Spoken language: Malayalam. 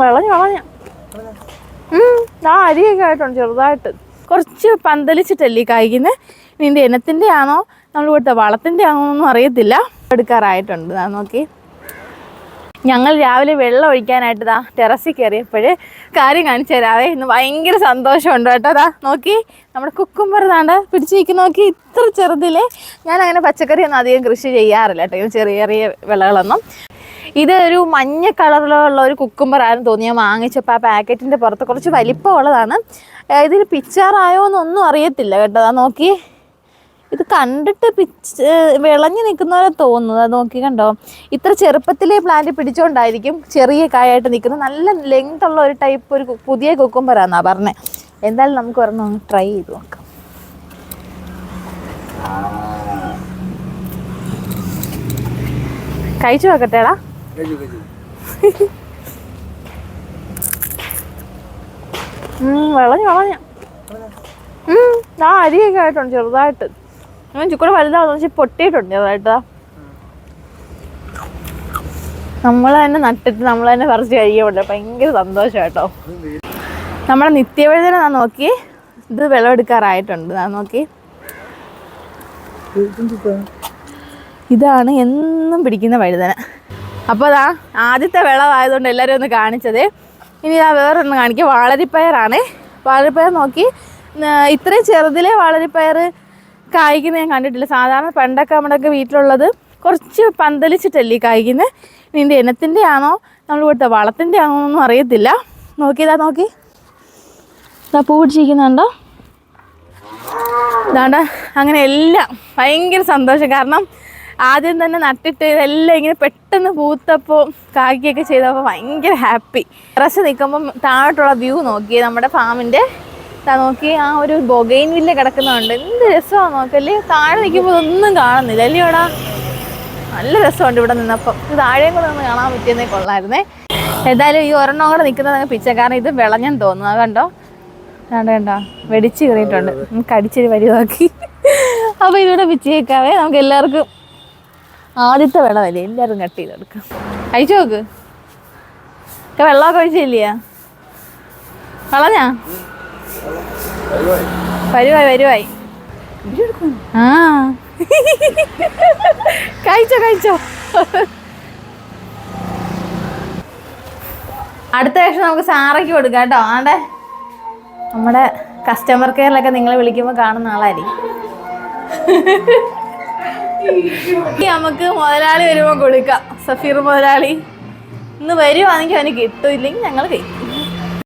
വിളഞ്ഞു വിളഞ്ഞ. ആ അരിയൊക്കെ ആയിട്ടുണ്ട് ചെറുതായിട്ട്. കുറച്ച് പന്തലിച്ചിട്ടല്ലേ കായ്ക്കുന്നത് നിന്റെ ഇനത്തിന്റെ ആണോ? നമ്മൾ കൊടുത്ത വളത്തിന്റെ ആണോ ഒന്നും അറിയത്തില്ല. എടുക്കാറായിട്ടുണ്ട് ഞാൻ നോക്കി. ഞങ്ങൾ രാവിലെ വെള്ളം ഒഴിക്കാനായിട്ട് ഇതാ ടെറസിൽ കയറിയപ്പോൾ കാര്യം കാണിച്ചു തരാവേ ഇന്ന് ഭയങ്കര സന്തോഷമുണ്ട് കേട്ടോ. അതാ നോക്കി നമ്മുടെ കുക്കുംബർ താണ്ട് പിടിച്ച് നിൽക്കുന്ന. നോക്കി ഇത്ര ചെറുതിലേ. ഞാൻ അങ്ങനെ പച്ചക്കറിയൊന്നും അധികം കൃഷി ചെയ്യാറില്ല കേട്ടോ. ചെറിയ ചെറിയ വിളകളൊന്നും. ഇത് ഒരു മഞ്ഞ കളറിലുള്ള ഒരു കുക്കുംബറായിരുന്നു തോന്നി. ഞാൻ വാങ്ങിച്ചപ്പോൾ ആ പാക്കറ്റിന്റെ പുറത്ത് കുറച്ച് വലിപ്പമുള്ളതാണ്. ഇതിന് പിച്ചാറായോ എന്നൊന്നും അറിയത്തില്ല കേട്ടോ. അതാ നോക്കി. ഇത് കണ്ടിട്ട് പിച്ച് വിളഞ്ഞു നിൽക്കുന്ന പോലെ തോന്നുന്നത് അത് നോക്കി കണ്ടോ? ഇത്ര ചെറുപ്പത്തിലെ പ്ലാന്റ് പിടിച്ചോണ്ടായിരിക്കും ചെറിയ കായായിട്ട് നിൽക്കുന്നത് നല്ല ലെങ്ത് ഉള്ള ഒരു ടൈപ്പ് ഒരു പുതിയ കുക്കുംബറാന്നാ പറഞ്ഞത് എന്തായാലും നമുക്ക് ഒരെണ്ണം ഒന്ന് ട്രൈ ചെയ്ത് നോക്കാം. കഴിച്ചു നോക്കട്ടേടാ. വിളഞ്ഞു വിളഞ്ഞു. ആ അരിയൊക്കെ ആയിട്ടുണ്ട് ചെറുതായിട്ട്. ഞാൻ ചുക്കൂടെ വലുതാണെന്ന് വെച്ചാൽ പൊട്ടിയിട്ടുണ്ട് ചെറുതായിട്ട് നമ്മൾ തന്നെ നട്ടിട്ട് നമ്മൾ തന്നെ പറിച്ച് കഴിയുമ്പോൾ ഭയങ്കര സന്തോഷം കേട്ടോ നമ്മുടെ നിത്യവഴുതന ഞാൻ നോക്കി. ഇത് വിളവെടുക്കാറായിട്ടുണ്ട് ഞാൻ നോക്കി. ഇതാണ് എന്നും പിടിക്കുന്ന വഴുതന. അപ്പോൾ അതാ ആദ്യത്തെ വിളവായതുകൊണ്ട് എല്ലാവരും ഒന്ന് കാണിച്ചത്. ഇനി ഇതാ വേറൊന്ന് കാണിക്കുക വാളരിപ്പയറാണ്. വാളരിപ്പയർ നോക്കി. ഇത്രയും ചെറുതിലെ വാളരിപ്പയർ കായ്ക്കുന്ന ഞാൻ കണ്ടിട്ടില്ല. സാധാരണ പണ്ടൊക്കെ നമ്മുടെയൊക്കെ വീട്ടിലുള്ളത് കുറച്ച് പന്തലിച്ചിട്ടല്ലേ കായ്ക്കുന്നത്. നിന്റെ ഇനത്തിന്റെ ആണോ നമ്മൾ കൊടുത്ത വളത്തിന്റെ ആണോ ഒന്നും അറിയത്തില്ല നോക്കിയതാ നോക്കി. ഇതാ പൂ പിടിച്ചിരിക്കുന്നുണ്ടോ? അങ്ങനെ എല്ലാം ഭയങ്കര സന്തോഷം. കാരണം ആദ്യം തന്നെ നട്ടിട്ട് ഇതെല്ലാം ഇങ്ങനെ പെട്ടെന്ന് പൂത്തപ്പോൾ കാക്കിയൊക്കെ ചെയ്തപ്പോൾ ഭയങ്കര ഹാപ്പി ടെറസ് നിൽക്കുമ്പം താഴോട്ടുള്ള വ്യൂ നോക്കി നമ്മുടെ ഫാമിന്റെ നോക്കി ആ ഒരു ബൊഗൈൻ വില്ല കിടക്കുന്നുണ്ട് എന്ത് രസമാണ് നോക്കല്ലേ? താഴെ നിൽക്കുമ്പോൾ ഒന്നും കാണുന്നില്ല. അല്ലയോടാ നല്ല രസമുണ്ട് ഇവിടെ നിന്നപ്പം. ഇത് താഴെയും കൂടെ ഒന്ന് കാണാൻ പറ്റിയെന്നേ കൊള്ളായിരുന്നേ. എന്തായാലും ഈ ഒരെണ്ണം കൂടെ നിൽക്കുന്നത് പിച്ച. കാരണം ഇത് വിളഞ്ഞെന്ന് തോന്നുന്നു. അത് കണ്ടോ? കണ്ടോ കണ്ടോ? വെടിച്ച് കയറിയിട്ടുണ്ട്. നമുക്ക് അടിച്ചൊരു വലുതാക്കി അപ്പോൾ ഇതിവിടെ പിച്ചയേക്കാവേ നമുക്ക് എല്ലാവർക്കും ആദ്യത്തെ വെള്ളമല്ലേ എല്ലാവരും കട്ട് ചെയ്ത് കൊടുക്കാം അയച്ചു നോക്ക്. ഒക്കെ വെള്ളമൊക്കെ ഒഴിച്ചില്ല കളഞ്ഞാ? വരുവായി വരുവായി. ആ. കഴിച്ചോ കഴിച്ചോ. അടുത്ത വർഷം നമുക്ക് സാറയ്ക്ക് കൊടുക്കാം കേട്ടോ. ആണ്ടെ നമ്മുടെ കസ്റ്റമർ കെയറിലൊക്കെ നിങ്ങളെ വിളിക്കുമ്പോൾ കാണുന്ന ആളായിരിക്കും. നമുക്ക് മുതലാളി വരുമ്പോൾ കൊടുക്കാം. സഫീർ മുതലാളി. ഇന്ന് വരുവാണെങ്കിൽ അവന് കിട്ടും ഇല്ലെങ്കിൽ ഞങ്ങൾ കഴിക്കും.